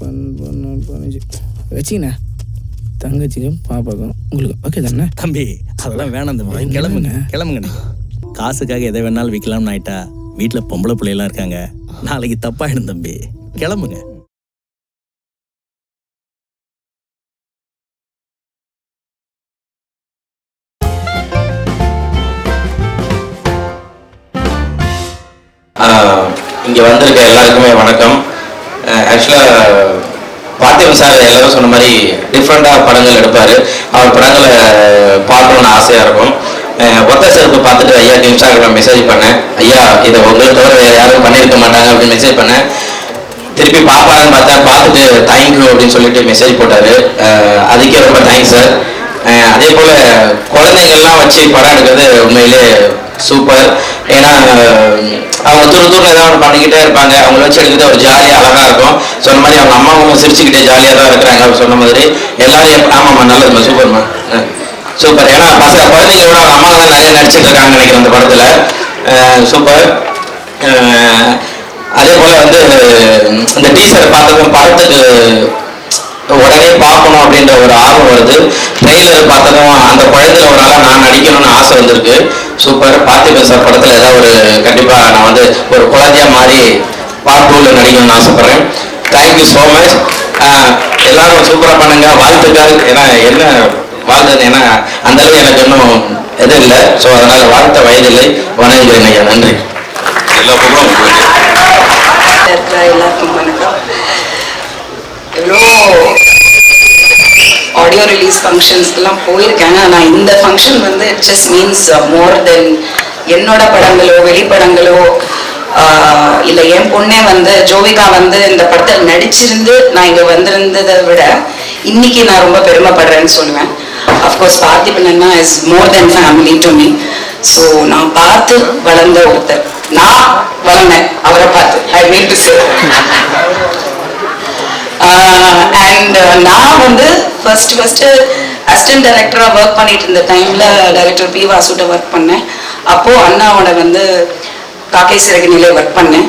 பதினஞ்சு வச்சிங்கண்ணா தங்கச்சிக்கும் பாப்பாக்கும் உங்களுக்கு ஓகே தானே? தம்பி அதெல்லாம் வேணாம் தம்பி. கிளம்புங்க கிளம்புங்க நீங்க. காசுக்காக எதை வேணாலும் விற்கலாம்னு ஆயிட்டா வீட்டில் பொம்பளை பிள்ளைலாம் இருக்காங்க. நாளைக்கு தப்பாயிடும் தம்பி. கிளம்புங்க. மாதிரி டிஃப்ரெண்ட்டாக படங்கள் எடுப்பார். அவர் படங்களை பார்க்கணும்னு ஆசையாக இருக்கும். ஒத்த செருப்பு பார்த்துட்டு ஐயா இன்ஸ்டாகிராம் மெசேஜ் பண்ணேன் ஐயா இதை உங்களை தவிர வேறு யாரும் பண்ணியிருக்க மாட்டாங்க அப்படின்னு மெசேஜ் பண்ணேன் திருப்பி பார்ப்பாங்கன்னு பார்த்தா பார்த்துட்டு தேங்க்யூ அப்படின்னு சொல்லிட்டு மெசேஜ் போட்டார். அதுக்கே ரொம்ப தேங்க்ஸ் சார் அதே போல் குழந்தைங்கள்லாம் வச்சு படம் எடுக்கிறது உண்மையிலே சூப்பர் ஏன்னா அவங்க தூர தூரம் ஏதாவது ஒன்று பண்ணிக்கிட்டே இருப்பாங்க. அவங்கள வச்சு எடுக்கிறது ஒரு ஜாலியாக அழகாக இருக்கும். சொன்ன மாதிரி அவங்க அம்மாவும் சிரிச்சுக்கிட்டே ஜாலியாக தான் இருக்கிறாங்க அவர் சொன்ன மாதிரி எல்லாரும் ஆமாம்மா நல்லதுமா சூப்பர்மா. சூப்பர். ஏன்னா பசங்க குழந்தைங்களோட அவங்க அம்மா தான் நிறைய நடிச்சிட்டு இருக்காங்கன்னு நினைக்கிறேன் அந்த படத்தில். சூப்பர். அதே போல் வந்து இந்த டீசர் பார்த்ததும் படத்துக்கு உடனே பார்க்கணும் அப்படின்ற ஒரு ஆர்வம் வருது. ட்ரெயிலர் பார்த்ததும் அந்த படத்தில் ஒரு நாளாக நான் நடிக்கணும்னு ஆசை வந்திருக்கு. சூப்பர் பார்த்திபன் சார் படத்தில் ஏதாவது ஒரு கண்டிப்பாக நான் வந்து ஒரு குழந்தையா மாறி பார்ட் டூவில் நடிக்கணும்னு ஆசைப்பட்றேன். தேங்க்யூ ஸோ மச் எல்லாரும் சூப்பராக பண்ணுங்க. வாழ்த்துக்கள். ஏன்னா என்ன வாழ்ந்தது? ஏன்னா அந்த அளவு எனக்கு இன்னும் எதுவும் இல்லை. ஸோ அதனால் வாழ்த்த வயதில்லை. வணங்குகிறேன் ஐயா. நன்றி. எல்லா இருக்கிற எல்லாருக்கும் வணக்கம். எவ்வளோ ஆடியோ ரிலீஸ் ஃபங்க்ஷன்ஸ்க்கெல்லாம் போயிருக்கேன். ஆனால் இந்த ஃபங்க்ஷன் வந்து it just means more than என்னோட படங்களோ வெளிப்படங்களோ uh, இல்லை என் பொண்ணே வந்து ஜோவிகா வந்து இந்த படத்தில் நடிச்சிருந்து நான் இங்கே வந்திருந்ததை விட இன்னைக்கு நான் ரொம்ப பெருமைப்படுறேன்னு சொல்லுவேன். Of course Parthiban Anna is more than family to me so நான் பார்த்து வளர்ந்த ஒருத்தர். நான் வளர்ந்தேன். அவரை பார்த்து. ஐ மீன் டு சே அண்ட் நான் வந்து ஃபர்ஸ்ட் ஃபர்ஸ்ட் அசிஸ்டன்ட் டைரக்டராக ஒர்க் பண்ணிட்டு இருந்த டைமில் டைரக்டர் பி வாசுட்ட ஒர்க் பண்ணேன். அப்போது அண்ணாவோட வந்து காக்கை சிறகு ஒர்க் பண்ணேன்.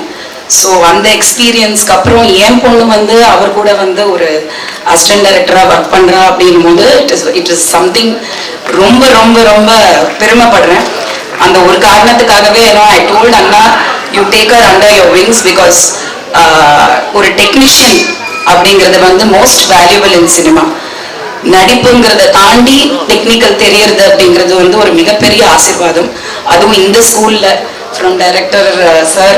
ஸோ அந்த எக்ஸ்பீரியன்ஸ்க்கு அப்புறம் என் பொண்ணு வந்து அவர் கூட வந்து ஒரு அசிஸ்டன்ட் டைரக்டராக ஒர்க் பண்ணுறா அப்படிங்கும்போது it is it is something ரொம்ப ரொம்ப ரொம்ப பெருமைப்படுறேன். அந்த ஒரு காரணத்துக்காகவே ஏன்னா I told Anna you take her under your wings because ஒரு டெக்னீஷியன் அப்படிங்கிறது வந்து மோஸ்ட் வேல்யூபிள் இன் சினிமா நடிப்புங்கிறத தாண்டி டெக்னிக்கல் தெரியறது அப்படிங்கிறது வந்து ஒரு மிகப்பெரிய ஆசிர்வாதம். அதுவும் இந்த ஸ்கூல்ல ஃப்ரம் டைரக்டர் சார்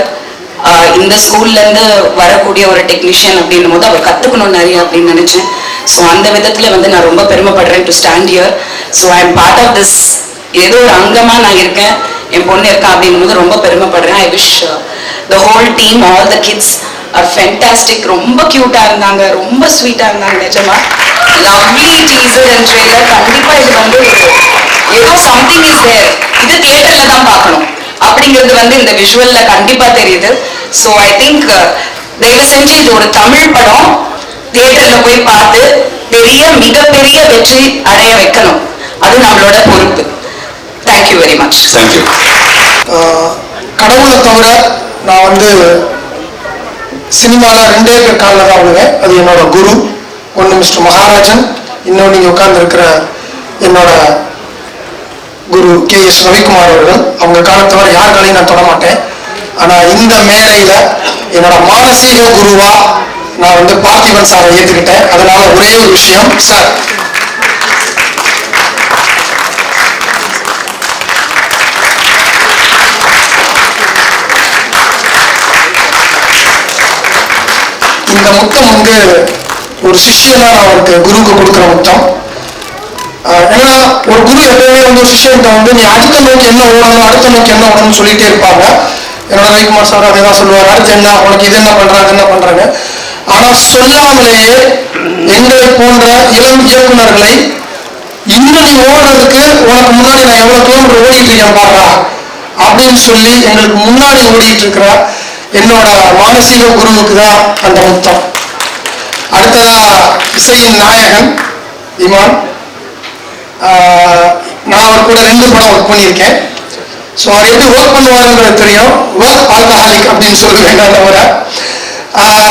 இந்த ஸ்கூல்ல இருந்து வரக்கூடிய ஒரு டெக்னீஷியன் அப்படின்னும் போது அவர் கத்துக்கணும் நிறைய அப்படின்னு நினைச்சேன். ஸோ அந்த விதத்துல வந்து நான் ரொம்ப பெருமைப்படுறேன் to stand here so I am part of this ஏதோ ஒரு அங்கமா நான் இருக்கேன். என் பொண்ணு இருக்கா அப்படின்னும் போது ரொம்ப பெருமைப்படுறேன். I wish the whole team all the kids fantastic ரொம்ப கியூட்டா இருந்தாங்க. ரொம்ப ஸ்வீட்டா இருந்தாங்க நிஜமா. லவ்லி டீசர் அண்ட் ட்ரெய்லர் கண்டிப்பா இது வந்து ஒரு ஏதோ சம்திங் இஸ் தேர் இது தியேட்டர்ல தான் பார்க்கணும். அப்படிங்கிறது வந்து இந்த விஷுவல்ல கண்டிப்பா தெரியுது. ஸோ ஐ திங்க் தயவு செஞ்சு இது ஒரு தமிழ் படம். தியேட்டர்ல போய் பார்த்து பெரிய மிகப்பெரிய வெற்றி அடைய வைக்கணும். அது நம்மளோட பொறுப்பு. தேங்க்யூ வெரி மச் தேங்க்யூ கடவுளை தவிர நான் வந்து சினிமாவில் ரெண்டே பேர் காலில் தான் விழுவேன். அது என்னோட குரு ஒன்று மிஸ்டர் மகாராஜன் இன்னொன்று நீங்கள் உட்கார்ந்துருக்கிற என்னோட குரு கே எஸ் ரவிக்குமார் அவர்கள். அவங்க காலத்தோட தவிர யார் காலையும் நான் தொட மாட்டேன். ஆனால் இந்த மேடையில் என்னோட மானசீக குருவா நான் வந்து பார்த்திபன் சாரை ஏற்றுக்கிட்டேன் அதனால ஒரே ஒரு விஷயம் சார் இந்த முத்தம் வந்து ஒரு சிஷ்யனா நான் அவருக்கு குருவுக்கு கொடுக்குற முத்தம் ஏன்னா ஒரு குரு எப்பவுமே வந்து ஒரு சிஷ்யன்கிட்ட வந்து நீ அடுத்த நோக்கி என்ன ஓடணும் அடுத்த நோக்கி என்ன ஓடணும்னு சொல்லிட்டே இருப்பாங்க. என்னோட ரவிக்குமார் சார் அதே தான் சொல்லுவார். அடுத்து என்ன உனக்கு இது என்ன பண்றாங்க அது என்ன பண்றாங்க? ஆனா சொல்லாமலேயே எங்களை போன்ற இளம் இயக்குநர்களை இன்னும் நீ ஓடுறதுக்கு உனக்கு முன்னாடி நான் எவ்வளவு கிலோமீட்டர் ஓடிட்டு இருக்கேன் பாடுறா அப்படின்னு சொல்லி எங்களுக்கு முன்னாடி ஓடிட்டு இருக்கிற என்னோட மானசீக குருவுக்கு தான் அந்த முத்தம். அடுத்ததா இசையின் நாயகன் இமான். நான் அவர் கூட ரெண்டு படம் ஒர்க் பண்ணியிருக்கேன். ஸோ அவர் எப்படி ஒர்க் பண்ணுவாருன்றது தெரியும். ஒர்க் ஆல்கஹாலிக் அப்படின்னு சொல்லுவேன் வேண்டாம் தவிர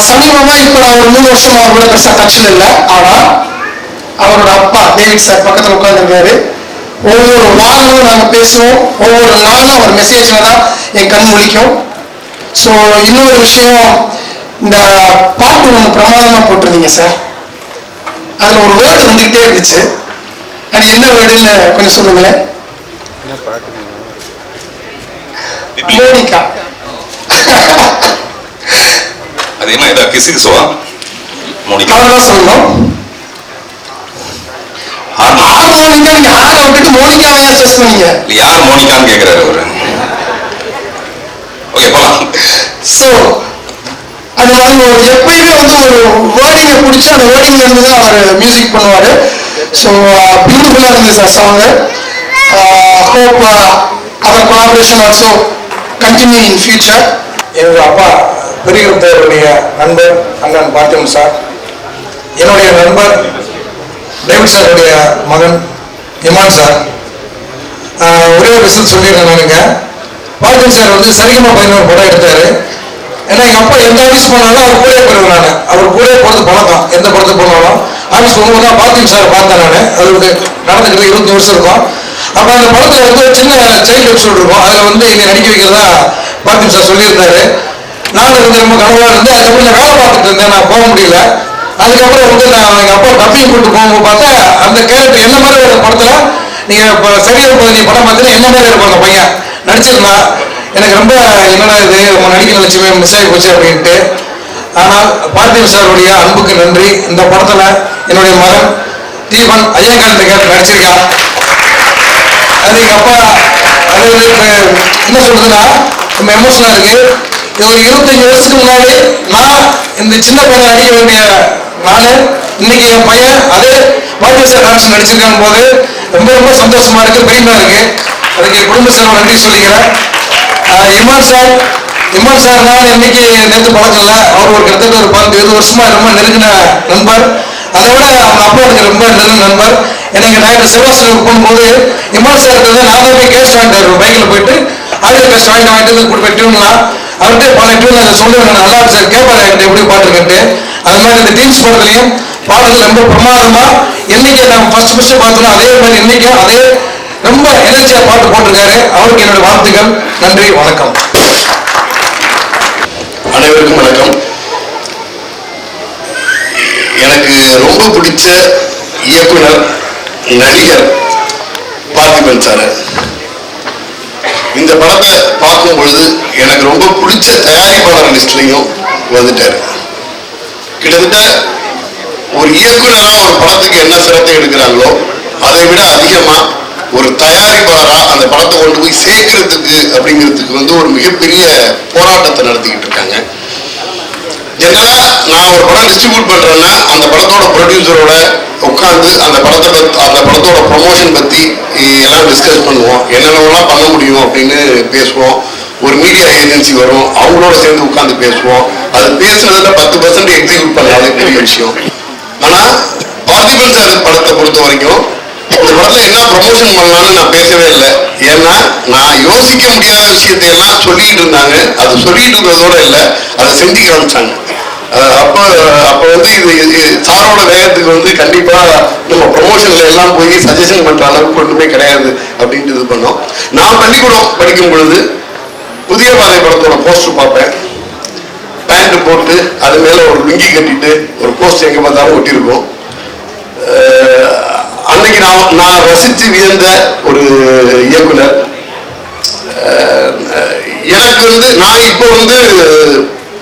சமீபமாக இப்போ நான் ஒரு மூணு வருஷம் அவர் கூட பெருசாக டச்சில் இல்லை. ஆனால் அவரோட அப்பா டேவிட் சார் பக்கத்தில் உட்காந்துருக்காரு ஒவ்வொரு வாரமும் நாங்கள் பேசுவோம். ஒவ்வொரு நாளும் அவர் மெசேஜில் தான் என் கண் முழிக்கும் ஸோ இன்னொரு விஷயம் இந்த பாட்டு ஒன்று பிரமாதமா போட்டிருந்தீங்க சார் அதுல ஒரு வேர்டு வந்துகிட்டே இருந்துச்சு. அது என்ன வேர்டுன்னு கொஞ்சம் சொல்லுங்களேன். மோனிகா. அது என்ன இதா கிசுகிசுவா மோனிகா. அவ்வளவுதான் சொல்லணும். ஆமா. நீங்க ஆரை விட்டுட்டு மோனிகாவை ஏன் சூஸ் பண்ணீங்க யார் மோனிகான்னு கேக்குறாரு அவரு? ஓகே ஸோ அது மாதிரி எப்பயுமே வந்து ஒரு வேர்டிங்கை பிடிச்சி அந்த வேர்டிங்ல இருந்து தான் அவர் மியூசிக் பண்ணுவாரு. ஸோ பியூட்டிஃபுல்லாக இருந்தது sir song hope other collaboration also continue in future என்னுடைய அப்பா பெரியவருடைய நண்பர் அண்ணன் பார்த்திபன் சார். என்னுடைய நண்பர் டேவிட் சாருடைய மகன் இமான் சார். ஒரே ஒரு விஷயம் சொல்லிடுறேன் நானுங்க பார்த்திபன் சார். வந்து சரிகமா பதினோரு படம் எடுத்தாரு. ஏன்னா எங்க அப்பா எந்த ஆஃபீஸ் போனாலும் அவர் கூட போயிருவேன் நான் அவர் கூட போகிறது பழக்கம். எந்த படத்துக்கு போனாலும். ஆஃபீஸ் போகும்போது தான் பார்த்திபன் சார் பார்த்தேன் நான். அவருக்கு நடந்துக்கிட்டு இருபத்தி வருஷம் இருக்கும். அப்ப அந்த படத்துல வந்து ஒரு சின்ன சைல்டு எபிசோடு இருக்கும். அதுல வந்து எங்க நடிக்க வைக்கிறதா பார்த்திபன் சார் சொல்லியிருந்தாரு. நானும் வந்து ரொம்ப கனவா இருந்து அதுக்கப்புறம் நான் வேலை பார்த்துட்டு இருந்தேன். நான் போக முடியல. அதுக்கப்புறம் வந்து நான் எங்க அப்பா டப்பிங் கூட்டு போகும்போது பார்த்தா அந்த கேரக்டர் என்ன மாதிரி ஒரு படத்துல நீங்க இப்ப சரியா பதினி படம் பார்த்தீங்கன்னா என்ன மாதிரி இருப்பாங்க அந்த பையன்? நடிச்சிருந்தான் எனக்கு ரொம்ப என்னடா இது உங்க நடிக்க நினைச்சுமே மிஸ் ஆகி போச்சு அப்படின்ட்டு. ஆனால் பார்த்திபன் சாருடைய அன்புக்கு நன்றி. இந்த படத்துல என்னுடைய மகன் தீபன் அஜயகாந்த் கேட்டு நடிச்சிருக்கான் அது எங்கள் அப்பா அது என்ன சொல்றதுன்னா ரொம்ப எமோஷனாக இருக்கு. இது ஒரு இருபத்தஞ்சு வருஷத்துக்கு முன்னாடி நான் இந்த சின்ன பையனை நடிக்க வேண்டிய நான் இன்னைக்கு என் பையன் அதே பாட்டிய சார் டான்ஸ் நடிச்சிருக்காங்க போது ரொம்ப ரொம்ப சந்தோஷமா இருக்கு பெருமையா இருக்கு. அதுக்கு என் குடும்ப நன்றி சொல்லிக்கிறேன். இமான் சார் இமான் சார் நான் இன்னைக்கு நேற்று பழக்கம் இல்லை அவர் ஒரு கிட்டத்தட்ட ஒரு பத்து இருபது வருஷமா ரொம்ப நெருங்கின நண்பர். அதை விட அவங்க அப்பா எனக்கு ரொம்ப நெருங்கின நண்பர். எனக்கு டாக்டர் சிவாசனுக்கு போகும்போது இமான் சார் இருந்தது நான் தான் போய் கேஷ் வாங்கிட்டு பைக்கில் போயிட்டு ஆடியோ கேஷ் வாங்கிட்டு வாங்கிட்டு கொடுப்பேன் டியூன்லாம் அவர்கிட்ட பல டியூன் அதை சொல்லுவேன் நான் நல்லா சார் கேட்பாரு என்கிட்ட எப்படி பாட்டுருக்கேன்ட்டு. அது மாதிரி இந்த டீம்ஸ் படத்துலையும் பாடல்கள் ரொம்ப பிரமாதமா என்னைக்கு நம்ம ஃபர்ஸ்ட் ஃபர்ஸ்ட் பார்த்தோம் அதே மாதிரி என்னைக்கும் அதே ரொம்ப எனர்ஜியா பாட்டு போட்டிருக்காரு. அவருக்கு என்னோட வாழ்த்துக்கள். நன்றி வணக்கம். அனைவருக்கும் வணக்கம். எனக்கு ரொம்ப பிடிச்ச இயக்குனர் நடிகர் பார்த்திபன் சார். இந்த படத்தை பார்க்கும் பொழுது எனக்கு ரொம்ப பிடிச்ச தயாரிப்பாளர் லிஸ்ட்லையும் வந்துட்டாரு. கிட்டத்தட்ட ஒரு இயக்குனரா ஒரு படத்துக்கு என்ன சிரத்தை எடுக்கிறாங்களோ அதை விட அதிகமா ஒரு தயாரிப்பாளராக அந்த படத்தை கொண்டு போய் சேர்க்கறதுக்கு அப்படிங்கிறதுக்கு வந்து ஒரு மிகப்பெரிய போராட்டத்தை நடத்திக்கிட்டு இருக்காங்க. ஜெனரலா நான் ஒரு படம் டிஸ்ட்ரிபியூட் பண்றேன்னா அந்த படத்தோட ப்ரொடியூசரோட உட்காந்து அந்த படத்தை பத்தி அந்த படத்தோட ப்ரொமோஷன் பத்தி எல்லாம் டிஸ்கஸ் பண்ணுவோம். என்னென்னலாம் பண்ண முடியும் அப்படின்னு பேசுவோம். ஒரு மீடியா ஏஜென்சி வரும். அவங்களோட சேர்ந்து உட்காந்து பேசுவோம். அது பேசுனதுல பத்து பர்சன்ட் எக்ஸிக்யூட் பண்ணாலே பெரிய விஷயம். ஆனா பார்த்திபன் சார் படத்தை பொறுத்த வரைக்கும் இந்த படத்துல என்ன ப்ரமோஷன் பண்ணலாம்னு நான் பேசவே இல்லை. ஏன்னா நான் யோசிக்க முடியாத விஷயத்தை எல்லாம் சொல்லிட்டு இருந்தாங்க. அது சொல்லிட்டு இருக்கிறதோட இல்லை. அதை செஞ்சு காமிச்சாங்க அப்போ அப்போ வந்து இது இது சாரோட வேகத்துக்கு வந்து கண்டிப்பாக நம்ம ப்ரொமோஷன்ல எல்லாம் போய் சஜஷன் பண்ணுற அளவுக்கு ஒன்றுமே கிடையாது அப்படின்ட்டு இது பண்ணோம். நான் பள்ளிக்கூடம் படிக்கும் பொழுது புதிய பாதை படத்தோட போஸ்டர் பார்ப்பேன். பேண்ட் போட்டு அது மேலே ஒரு லுங்கி கட்டிட்டு ஒரு போஸ்ட் எங்கே பார்த்தாலும் ஒட்டியிருக்கும். அன்னைக்கு நான் நான் ரசித்து வியந்த ஒரு இயக்குனர். எனக்கு வந்து நான் இப்போ வந்து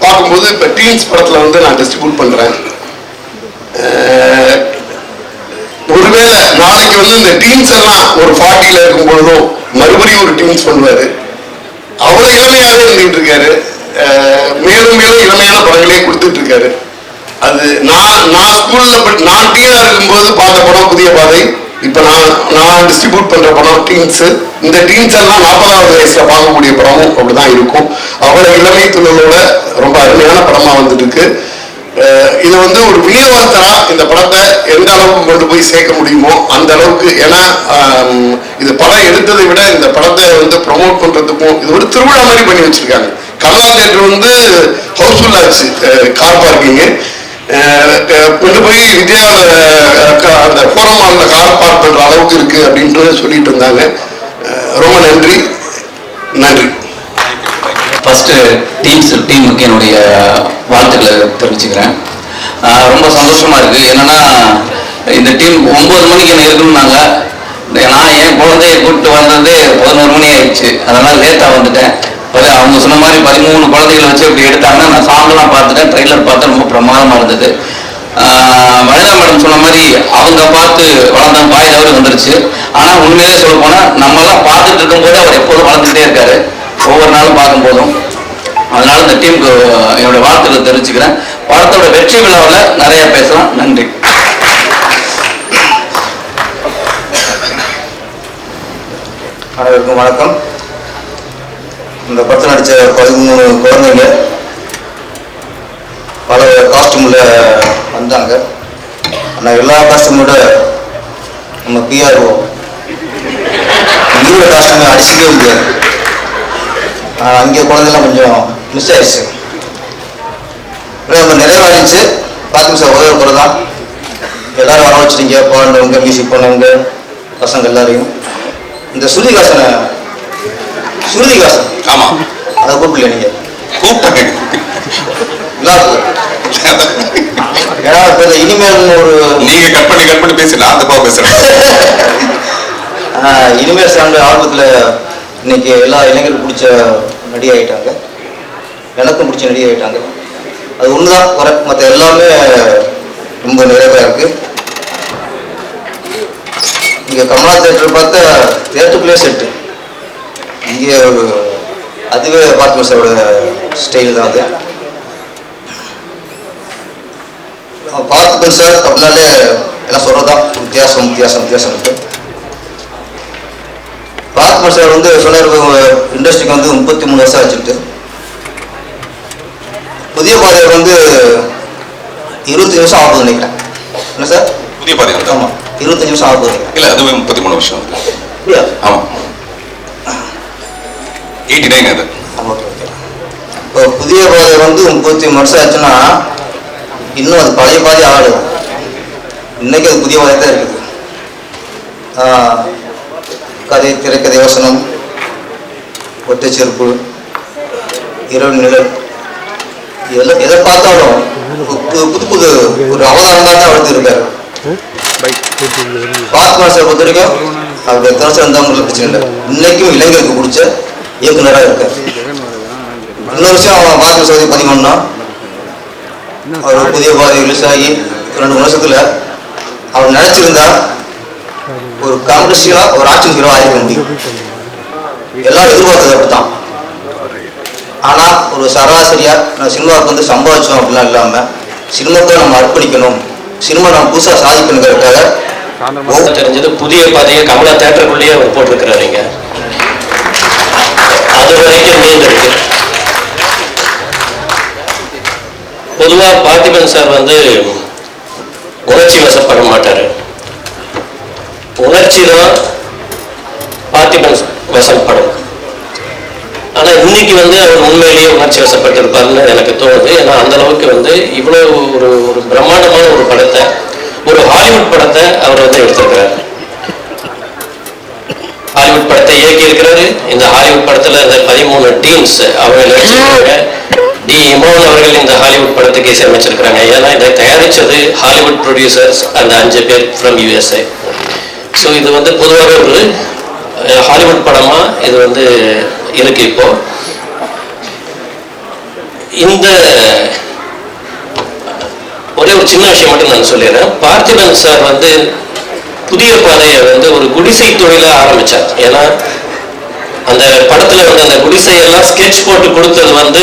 பார்க்கும்போது இப்போ டீன்ஸ் படத்தில் வந்து நான் டிஸ்ட்ரிபியூட் பண்ணுறேன் ஒருவேளை நாளைக்கு வந்து இந்த டீன்ஸ் எல்லாம் ஒரு ஃபார்ட்டியில் இருக்கும் பொழுதும் மறுபடியும் ஒரு டீன்ஸ் பண்ணுவார். அவ்வளோ இளமையாவே இருந்துகிட்டு இருக்காரு மேலும் மேலும் இளமையான படங்களே கொடுத்துட்டு இருக்காரு அது நான் நான் ஸ்கூல்ல நான் டீனா இருக்கும்போது பார்த்த படம் புதிய பாதை. இப்ப நான் நான் டிஸ்ட்ரிபியூட் பண்ற படம் டீன்ஸ் இந்த டீன்ஸ் எல்லாம் நாற்பதாவது வயசுல பார்க்கக்கூடிய படமும் அப்படிதான் இருக்கும். அவ்வளவு இளமை துள்ளலோட ரொம்ப அருமையான படமா வந்துட்டு இருக்கு இது வந்து ஒரு விநியோகத்தரா இந்த படத்தை எந்த அளவுக்கு கொண்டு போய் சேர்க்க முடியுமோ அந்த அளவுக்கு ஏன்னா இது படம் எடுத்ததை விட இந்த படத்தை வந்து ப்ரொமோட் பண்றதுக்கும் இது ஒரு திருவிழா மாதிரி பண்ணி வச்சிருக்காங்க. கல்லா தேட்டர் வந்து ஹவுஸ்ஃபுல் இருந்துச்சு கார் பார்க்கிங்கு கொண்டு போய் வித்யா அந்த ஃபோரம் கார் பார்க் பண்ணுற அளவுக்கு இருக்கு அப்படின்ட்டு சொல்லிட்டு இருந்தாங்க. ரொம்ப நன்றி. நன்றி. ஃபஸ்ட்டு டீம்ஸ் டீமுக்கு என்னுடைய வாழ்த்துக்களை தெரிவிச்சுக்கிறேன். ரொம்ப சந்தோஷமா இருக்கு. என்னன்னா இந்த டீம் ஒன்பது மணிக்கு என்ன இருக்கணும்னாங்க. நான் என் குழந்தைய கூப்பிட்டு வந்ததே பதினோரு மணி ஆயிடுச்சு. அதனால லேட்டாக வந்துட்டேன். அவங்க சொன்ன மாதிரி பதிமூணு குழந்தைகளை வச்சு இப்படி எடுத்தாங்கன்னா நான் சாங்கெல்லாம் பார்த்துட்டேன் ட்ரெய்லர் பார்த்தேன் ரொம்ப பிரமாதமா இருந்தது. வனிதா மேடம் சொன்ன மாதிரி அவங்க பார்த்து வளர்ந்த வாய் தவறு வந்துருச்சு. ஆனால் உண்மையிலே சொல்ல போனால் நம்ம பார்த்துட்டு பார்த்துட்டு இருக்கும்போது அவர் எப்போதும் வளர்ந்துட்டே இருக்காரு. ஒவ்வொரு நாளும் பார்க்கும் போதும் அதனால இந்த டீமுக்கு என்னோட வாழ்த்துக்களை தெரிவிச்சுக்கிறேன். படத்தோட வெற்றி விழாவில் நிறைய பேசலாம். நன்றி. அனைவருக்கும் வணக்கம். இந்த படத்தில் நடித்த பதிமூணு குழந்தைங்க பல காஸ்டியூமில் வந்தாங்க. ஆனால் எல்லா காஸ்டியூமோட நம்ம பிஆர்ஓ ஹீரோ காஸ்டியூமை அடிச்சிக்கவே முடியாது அங்கே குழந்தைலாம் கொஞ்சம் மிஸ் ஆயிடுச்சு. ரொம்ப நிறைவாடிச்சு பார்த்துங்க சார் ஒரே ஒரு தான். எல்லாரும் வர வச்சுட்டீங்க பாடினவங்க மியூசிக் பண்ணவங்க பசங்க எல்லாரையும். இந்த ஸ்ருதிகாசனை ஸ்ருதிகாசன். ஆமா. அதை கூப்பிடல நீங்க? எல்லாத்துக்கும் ஏன்னா இனிமேல் ஒரு நீங்க கட் பண்ணி கட் பண்ணி பேசி நான் தப்பா பேசுறேன். இனிமேல் சார்ந்த ஆல்பத்தில் இன்னைக்கு எல்லா இளைஞர்களுக்கும் பிடிச்ச நடி ஆயிட்டாங்க எனக்கும் பிடிச்ச நடி ஆயிட்டாங்க அது ஒன்று தான் குறை மற்ற எல்லாமே ரொம்ப நிறைவாக இருக்கு. இங்கே கமலா தேட்டர் பார்த்தா தேட்டருக்குள்ளே செட்டு இங்கே ஒரு அதுவே பார்த்து சாரோட ஸ்டைல் தான் அது. பார்த்துப்பேன் சார் அப்படின்னாலே எல்லாம் சொல்கிறதா வித்தியாசம் வித்தியாசம் வித்தியாசம் இருக்கு பார்த்துப்பேன் சார் வந்து சொன்னார் இண்டஸ்ட்ரிக்கு வந்து முப்பத்தி மூணு வருஷம் ஆச்சுட்டு புதிய பாதையர் வந்து இருபத்தஞ்சு வருஷம் ஆகுது நினைக்கிறேன். என்ன சார்? புதிய பாதை வந்து ஆமாம் இருபத்தஞ்சு வருஷம் ஆகுது இல்ல அதுவே முப்பத்தி மூணு வருஷம் வந்து அப்படியா ஆமா. எயிட்டி நைன் அது. இப்போ புதிய பாதை வந்து முப்பத்தி வருஷம் ஆச்சுன்னா இன்னும் அது பழைய பாதை ஆடும் இன்னைக்கு அது புதிய பாதை தான் இருக்குது. ஆஹ், கதை திரைக்கதை யோசனம் ஒட்டச்செருப்பு இரவு நிழல் எல்லாம் எதை பார்த்தாலும் புது புது புது ஒரு அவதாரம் தான் வளர்த்து இருக்காரு பாத்மா சார் பொறுத்த வரைக்கும் அவர் எத்தனை வருஷம் உங்களுக்கு பிரச்சனை இல்லை. இன்னைக்கும் இளைஞருக்கு பிடிச்ச இயக்குநராக இருக்கார். இன்னொரு விஷயம் அவன் பாத்மா சார் பதிவு அவர் புதிய பாதை ரிலீஸ் ஆகி ரெண்டு வருஷத்தில் வருஷத்துல அவர் நினைச்சிருந்தா ஒரு கமர்ஷியலா ஒரு ஆக்ஷன் ஹீரோ ஆகிக்க முடியும். எல்லாரும் எதிர்பார்த்தது அப்படித்தான். ஆனால் ஒரு சராசரியாக நான் சினிமாவுக்கு வந்து சம்பாதிச்சோம் அப்படிலாம் இல்லாமல் சினிமாவுக்கு நம்ம அர்ப்பணிக்கணும் சினிமா நம்ம புதுசாக சாதிக்கணுங்கிறதுக்காக தெரிஞ்சது புதிய பாதையை கமலா தேட்டருக்குள்ளேயே அவர் போட்டிருக்கிறாருங்க வரைக்கும் நீண்டிருக்கு பொதுவா பார்த்திபன் சார் வந்து உணர்ச்சி வசப்பட மாட்டாரு. உணர்ச்சி தான் பார்த்திபன் வசப்படும். ஆனால் இன்னைக்கு வந்து அவர் உண்மையிலேயே உணர்ச்சி வசப்பட்டிருப்பாருன்னு எனக்கு தோணுது. ஏன்னா அந்த அளவுக்கு வந்து இவ்வளவு ஒரு ஒரு பிரம்மாண்டமான ஒரு படத்தை ஒரு ஹாலிவுட் படத்தை அவர் வந்து எடுத்திருக்கிறார். ஹாலிவுட் படத்தை இயக்கி இருக்கிறாரு இந்த ஹாலிவுட் படத்துல இந்த பதிமூணு டீம்ஸ் அவங்க நடிச்சிருக்காங்க டி இமோன் அவர்கள் இந்த ஹாலிவுட் படத்துக்கு இசையமைச்சிருக்கிறாங்க ஏன்னா இதை தயாரிச்சது ஹாலிவுட் ப்ரொடியூசர்ஸ் அந்த அஞ்சு பேர் ஃப்ரம் யூஎஸ்ஏ ஸோ இது வந்து பொதுவாக ஒரு ஹாலிவுட் படமா இது வந்து இருக்கு இப்போ. இந்த ஒரே ஒரு சின்ன விஷயம் மட்டும் நான் சொல்லிடுறேன். பார்த்திபன் சார் வந்து புதிய பாதையை வந்து ஒரு குடிசை தொழிலா ஆரம்பிச்சார். ஏன்னா அந்த படத்துல வந்து அந்த குடிசையெல்லாம் ஸ்கெட்ச் போட்டு கொடுத்தது வந்து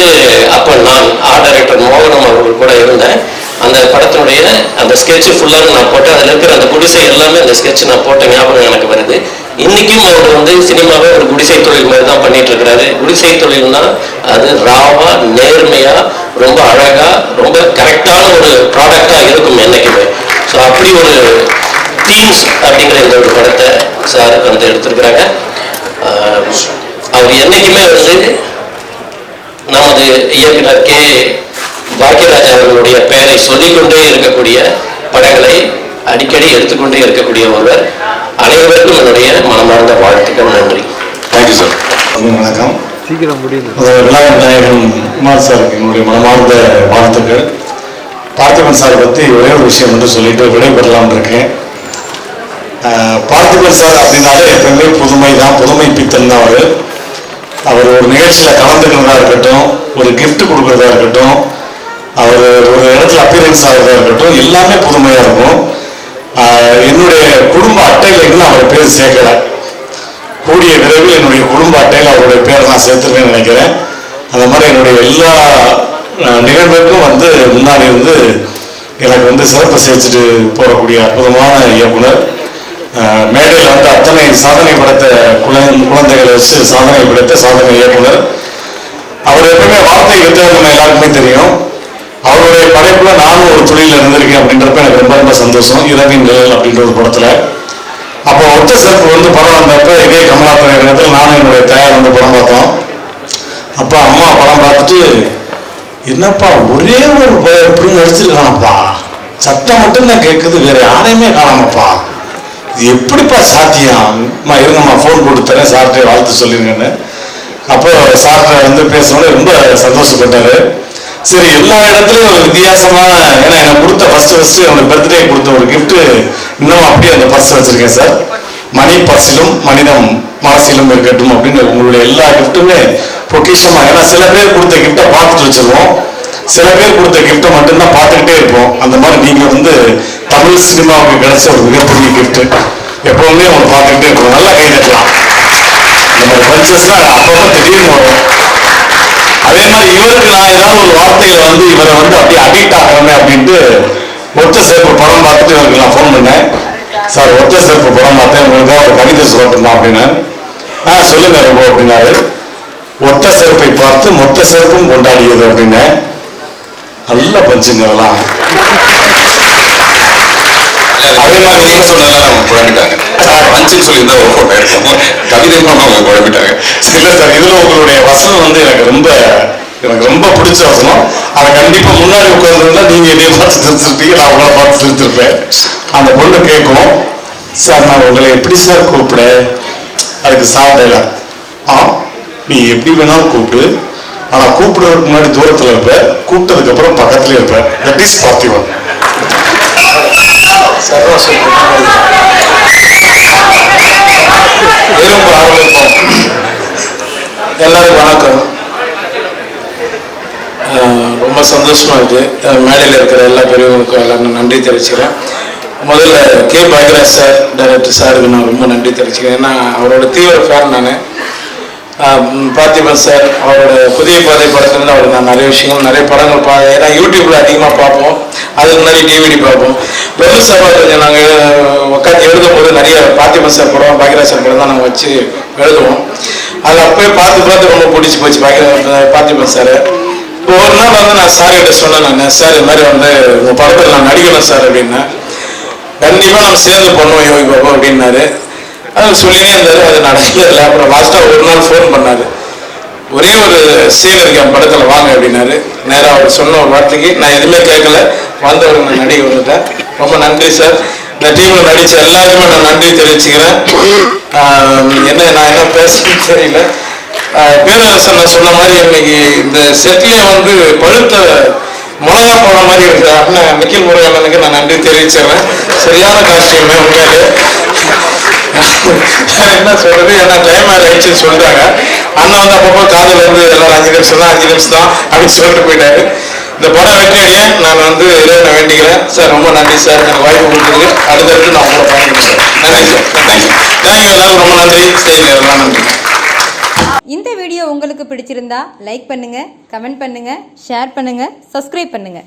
அப்ப நான் ஆர்ட் டைரக்டர் மோகனம் அவர்கள் கூட இருந்தேன். அந்த படத்தினுடைய அந்த ஸ்கெட்ச் ஃபுல்லாக நான் போட்டேன் அதில் இருக்கிற அந்த குடிசை எல்லாமே அந்த ஸ்கெட்ச் நான் போட்ட ஞாபகம் எனக்கு வருது. இன்னைக்கும் அவர் வந்து சினிமாவே ஒரு குடிசை தொழில் மாதிரி தான் பண்ணிட்டு இருக்கிறாரு. குடிசை தொழில்னா அது ராவா நேர்மையா ரொம்ப அழகா ரொம்ப கரெக்டான ஒரு ப்ராடக்டா இருக்கும் என்னைக்குமே. ஸோ அப்படி ஒரு தீம்ஸ் அப்படிங்கிற இந்த ஒரு படத்தை சார் வந்து எடுத்திருக்கிறாங்க. ஆஹ் அவர் என்னைக்குமே வந்து நமது இயக்குனர் கே பாக்கியராஜ் அவர்களுடைய பெயரை சொல்லிக்கொண்டே இருக்கக்கூடிய படங்களை அடிக்கடி எடுத்துக்கொண்டே இருக்கக்கூடிய ஒருவர். அனைவருக்கும் என்னுடைய மனமார்ந்த வாழ்த்துக்கள் நன்றி. தேங்க்யூ சார் வணக்கம். விநாயகர் நாயகன் குமார் சாருக்கு என்னுடைய மனமார்ந்த வாழ்த்துக்கள். பார்த்திபன் சார் பற்றி ஒரே ஒரு விஷயம் மட்டும் சொல்லிட்டு விடைபெறலாம் இருக்கேன். பார்த்திபன் சார் அப்படின்னாலே எப்பவுமே புதுமை தான் புதுமை பித்தன் தான் அவர். அவர் ஒரு நிகழ்ச்சியில் கலந்துக்கிறதா இருக்கட்டும் ஒரு கிஃப்ட் கொடுக்கறதா இருக்கட்டும் அவர் ஒரு இடத்துல அப்பியரன்ஸ் ஆகிறதா இருக்கட்டும் எல்லாமே புதுமையாக இருக்கும். என்னுடைய குடும்ப அட்டையில் இன்னும் அவர் பேர் சேர்க்கலை. கூடிய விரைவில் என்னுடைய குடும்ப அட்டையில் அவருடைய பேரை நான் சேர்த்துருக்கேன்னு நினைக்கிறேன். அந்த மாதிரி என்னுடைய எல்லா நிகழ்வுக்கும் வந்து முன்னாடி இருந்து எனக்கு வந்து சிறப்பு சேர்த்துட்டு போகக்கூடிய அற்புதமான இயக்குனர். மேடையில் வந்து அத்தனை சாதனை படைத்த குழந்தைகளை வச்சு சாதனை படைத்த சாதனை இயக்குனர். அவர் எப்பவுமே வார்த்தை வித்தவர் நம்ம எல்லாருக்குமே தெரியும். அவருடைய படைப்புல நானும் ஒரு தொழிலில் இருந்திருக்கேன் அப்படின்றப்ப எனக்கு ரொம்ப ரொம்ப சந்தோஷம். இரவின் நிழல் அப்படின்ற ஒரு படத்துல. அப்போ ஒத்த சிறப்பு வந்து படம் வந்தப்ப இதே கமலாத்தன் இடத்துல நானும் என்னுடைய தயார் வந்து படம் பார்த்தோம். அப்போ அம்மா படம் பார்த்துட்டு என்னப்பா ஒரே ஒரு பய- இப்படி நடிச்சிருக்கானப்பா. சத்தம் மட்டும்தான் கேட்குது வேற யாரையுமே காணாமப்பா. இது எப்படிப்பா சாத்தியம்? அம்மா இருங்கம்மா ஃபோன் கொடுத்தேன் தரேன் சார்கிட்ட வாழ்த்து சொல்லிருங்கன்னு. அப்போ சார்கிட்ட வந்து பேசணும்னு ரொம்ப சந்தோஷப்பட்டாரு. சரி எல்லா இடத்துலையும் ஒரு வித்தியாசமான ஏன்னா எனக்கு கொடுத்த ஃபர்ஸ்ட் ஃபர்ஸ்ட் என்னோட பர்த்டே கொடுத்த ஒரு கிஃப்ட் இன்னும் அப்படியே அந்த பர்ஸ் வச்சிருக்கேன் சார். மணி பர்சிலும் மனிதம் மனசிலும் இருக்கட்டும் அப்படின்னு உங்களுடைய எல்லா கிஃப்ட்டுமே பொக்கிஷமா. ஏன்னா சில பேர் கொடுத்த கிஃப்டை பார்த்துட்டு வச்சிருவோம். சில பேர் கொடுத்த கிஃப்ட்டை மட்டும்தான் பார்த்துக்கிட்டே இருப்போம். அந்த மாதிரி நீங்க வந்து தமிழ் சினிமாவுக்கு கிடைச்ச ஒரு மிகப்பெரிய கிஃப்ட் எப்பவுமே அவங்க பார்த்துக்கிட்டே இருக்கும் நல்லா கை தட்டலாம் இந்த மாதிரி அப்பப்போ திடீர்னு வரும் அதே மாதிரி இவருக்கு நான் ஏதாவது ஒரு வார்த்தையில வந்து இவரை வந்து அப்படியே அடிக்ட் ஆகிறோமே அப்படின்ட்டு ஒத்த சேர்ப்பு படம் பார்த்துட்டு இவருக்கு நான் ஃபோன் பண்ணேன். சார் ஒத்த சேர்ப்பு படம் பார்த்தேன். உங்களுக்கு ஒரு கவிதை சொல்லட்டுமா? அப்படின்னு. ஆ சொல்லுங்க ரொம்ப அப்படின்னாரு. ஒத்த சிறப்பை பார்த்து மொத்த சிறப்பும் கொண்டாடியது அப்படின்னு நல்ல பஞ்சுங்க அதெல்லாம். அதே மாதிரி நீங்க சொன்னதெல்லாம் அவங்க குழம்பிட்டாங்க அஞ்சுன்னு சொல்லியிருந்தா ஒரு இருக்கும் கவிதைமா அவங்க குழம்பிட்டாங்க இல்லை சார் இதுல உங்களுடைய வசனம் வந்து எனக்கு ரொம்ப எனக்கு ரொம்ப பிடிச்ச வசனம். அதை கண்டிப்பா முன்னாடி உட்கார்ந்துருந்தா நீங்க என்னைய பார்த்து சிரிச்சிருப்பீங்க நான் உங்களை பார்த்து சிரிச்சிருப்பேன். அந்த பொண்ணு கேட்கும் சார் நான் உங்களை எப்படி சார் கூப்பிட அதுக்கு சார் டைலாக் ஆ நீ எப்படி வேணாலும் கூப்பிடு. ஆனா கூப்பிடுறதுக்கு முன்னாடி தூரத்துல இருப்ப கூப்பிட்டதுக்கு அப்புறம் பக்கத்துல இருப்ப. தட் இஸ் பார்த்திவன் வெறும் ஆரம்பிப்போம் எல்லாருக்கும் வணக்கம். ரொம்ப சந்தோஷமா இருக்கு. மேடையில் இருக்கிற எல்லா பெரியவங்களுக்கும் எல்லாரும் நன்றி தெரிவிச்சுக்கிறேன். முதல்ல கே. பாக்யராஜ் சார் டைரக்டர் சாருக்கு நான் ரொம்ப நன்றி தெரிவிச்சுக்கிறேன். ஏன்னா அவரோட தீவிர ஃபேன் நான். பார்த்திபன் சார் அவரோட புதிய பாதை படத்துலேருந்து அவர் நான் நிறைய விஷயங்கள் நிறைய படங்கள் பா ஏன்னா யூடியூப்ல அதிகமாக பார்ப்போம். அதுக்கு முன்னாடி டிவிடி பார்ப்போம். லல்லு சார் கொஞ்சம் நாங்கள் உட்காந்து எழுதும் போது நிறைய பார்த்திபன் சார் படம் பாக்யராஜ் சார் படம் தான் நாங்கள் வச்சு எழுதுவோம். அது அப்போயே பார்த்து பார்த்து ரொம்ப பிடிச்சி போச்சு பாக்ய பார்த்திபன் சார். இப்போ ஒரு நாள் வந்து நான் சார்கிட்ட சொன்னேன் நான் சார் இது மாதிரி வந்து உங்கள் படத்தில் நான் நடிக்கணும் சார் அப்படின்னா கண்டிப்பாக நம்ம சேர்ந்து பண்ணுவோம் யோகி பாபு அப்படின்னாரு. அது சொல்லினே இருந்தாரு அது நடக்கவே இல்லை. அப்புறம் லாஸ்ட்டாக ஒரு நாள் ஃபோன் பண்ணாரு. ஒரே ஒரு சீன் இருக்கு படத்தில் வாங்க அப்படின்னாரு. நேராக அவர் சொன்ன ஒரு வார்த்தைக்கு நான் எதுவுமே கேட்கல. வந்தவர் நான் நடிகை வந்துட்டேன் ரொம்ப நன்றி சார் இந்த டீமில் நடித்த எல்லாருக்குமே நான் நன்றி தெரிவிச்சுக்கிறேன். என்ன நான் என்ன பேசுறேன்னு தெரியல. ஆஹ் பேரரசன் நான் சொன்ன மாதிரி இன்னைக்கு இந்த செட்லேயே வந்து பழுத்த மிளகா போன மாதிரி இருக்கு. அப்படின்னு நிக்கில் முருகனுக்கு நான் நன்றி தெரிவிச்சிடுறேன் சரியான காஸ்டியூமே உண்மையிலே என்ன சொல்றது? ஏன்னா டைம் ஆயிடுச்சு சொல்றாங்க. அண்ணா வந்து அப்பப்போ காதல் வந்து எல்லாரும் அஞ்சு நிமிஷம் தான் அஞ்சு நிமிஷம் தான் அப்படின்னு சொல்லிட்டு போயிட்டாரு. இந்த படம் வெற்றியடைய நான் வந்து இறைவனை வேண்டிக்கிறேன். சார் ரொம்ப நன்றி சார். எனக்கு வாய்ப்பு கொடுத்தது அடுத்தடுத்து நான் உங்களை பயன்படுத்துறேன் நன்றி சார். தேங்க்யூ தேங்க்யூ எல்லாரும். ரொம்ப நன்றி. செய்யுங்க எல்லாம் நன்றி. இந்த வீடியோ உங்களுக்கு பிடிச்சிருந்தா லைக் பண்ணுங்க கமெண்ட் பண்ணுங்க ஷேர் பண்ணுங்க சப்ஸ்கிரைப் பண்ணுங்க.